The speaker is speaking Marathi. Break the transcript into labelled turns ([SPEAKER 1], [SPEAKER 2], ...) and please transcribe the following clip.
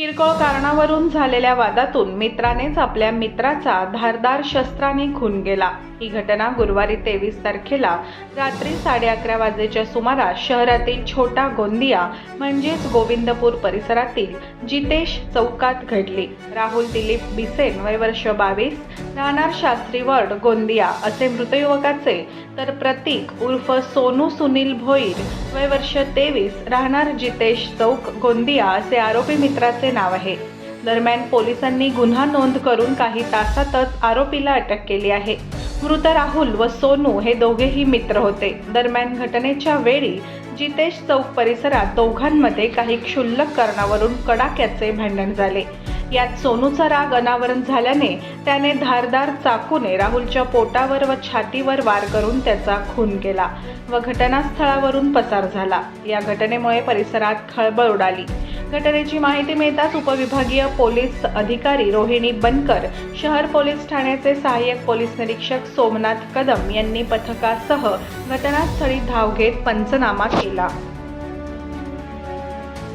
[SPEAKER 1] किरकोळ कारणावरून झालेल्या वादातून मित्रानेच आपल्या मित्राचा धारदार शस्त्राने खून केला. ही घटना गुरुवारी तेवीस तारखेला रात्री साडे अकरा वाजेच्या सुमारास शहरातील छोटा गोंदिया म्हणजेच गोविंदपूर परिसरातील जितेश चौकात घडली. राहुल दिलीप बिसेन वय वर्ष बावीस राहणार शास्त्री वर्ड गोंदिया असे मृत युवकाचे तर प्रतीक उर्फ सोनू सुनील भोईर वय वर्ष तेवीस राहणार जितेश चौक गोंदिया असे आरोपी मित्राचे नाव आहे. दरम्यान पोलिसांनी गुन्हा नोंद करून काही तासातच आरोपीला अटक केली आहे. मृत राहुल व सोनू हे दोघेही मित्र होते. दरम्यान घटनेच्या वेळी जितेश चौक परिसरात दोघांमध्ये काही क्षुल्लक कारणावरून कडाक्याचे भांडण झाले. यात सोनूचा राग अनावरण झाल्याने त्याने धारदार चाकूने राहुलच्या पोटावर व छातीवर वार करून त्याचा खून केला व घटनास्थळावरून पसार झाला. या घटनेमुळे परिसरात खळबळ उडाली. घटनेची माहिती मिळताच उपविभागीय पोलीस अधिकारी रोहिणी बनकर शहर पोलीस ठाण्याचे सहाय्यक पोलीस निरीक्षक सोमनाथ कदम यांनी पथकासह घटनास्थळी धाव घेत पंचनामा केला.